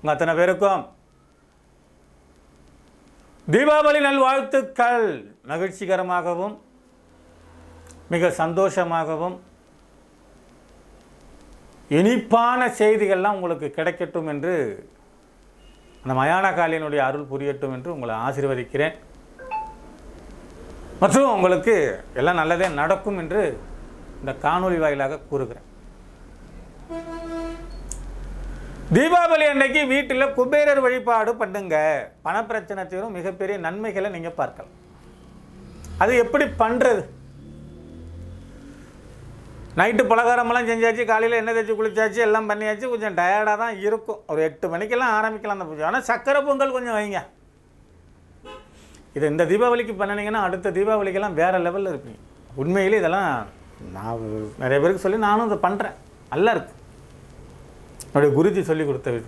உங்கள் அத்தனை பேருக்கும். தீபாவளி நல்வாழ்த்துக்கள். மகிழ்ச்சிகரமாகவும் மிக சந்தோஷமாகவும். இனிப்பான செய்திகள்லாம் உங்களுக்கு கிடைக்கட்டும் என்று அந்த மயான காளியினுடைய அருள் புரியட்டும் என்று உங்களை ஆசீர்வதிக்கிறேன். மற்றும் உங்களுக்கு எல்லாம் நல்லதே நடக்கும் என்று இந்த காணொளி வாயிலாக கூறுகிறேன். தீபாவளி அன்னைக்கு வீட்டில் குபேரர் வழிபாடு பண்ணுங்க. பணப்பிரச்சனை தீரும் மிகப்பெரிய நன்மைகளை நீங்கள் பார்க்கலாம். அது எப்படி பண்ணுறது நைட்டு பலகாரமெல்லாம் செஞ்சாச்சு காலையில் எண்ணெய் தேய்ச்சி குளிச்சாச்சு எல்லாம் பண்ணியாச்சு கொஞ்சம் டயர்டாக தான் இருக்கும். ஒரு எட்டு மணிக்கெல்லாம் ஆரம்பிக்கலாம் அந்த பூஜை. ஆனால் சக்கரை பொங்கல் கொஞ்சம் வைங்க. இது இந்த தீபாவளிக்கு பண்ணினீங்கன்னா அடுத்த தீபாவளிக்கெல்லாம் வேறு லெவலில் இருப்பீங்க. உண்மையிலே இதெல்லாம் நான் நிறைய பேருக்கு சொல்லி நானும் இதை பண்ணுறேன் நல்லா இருக்குது என்னுடைய குருஜி சொல்லி கொடுத்த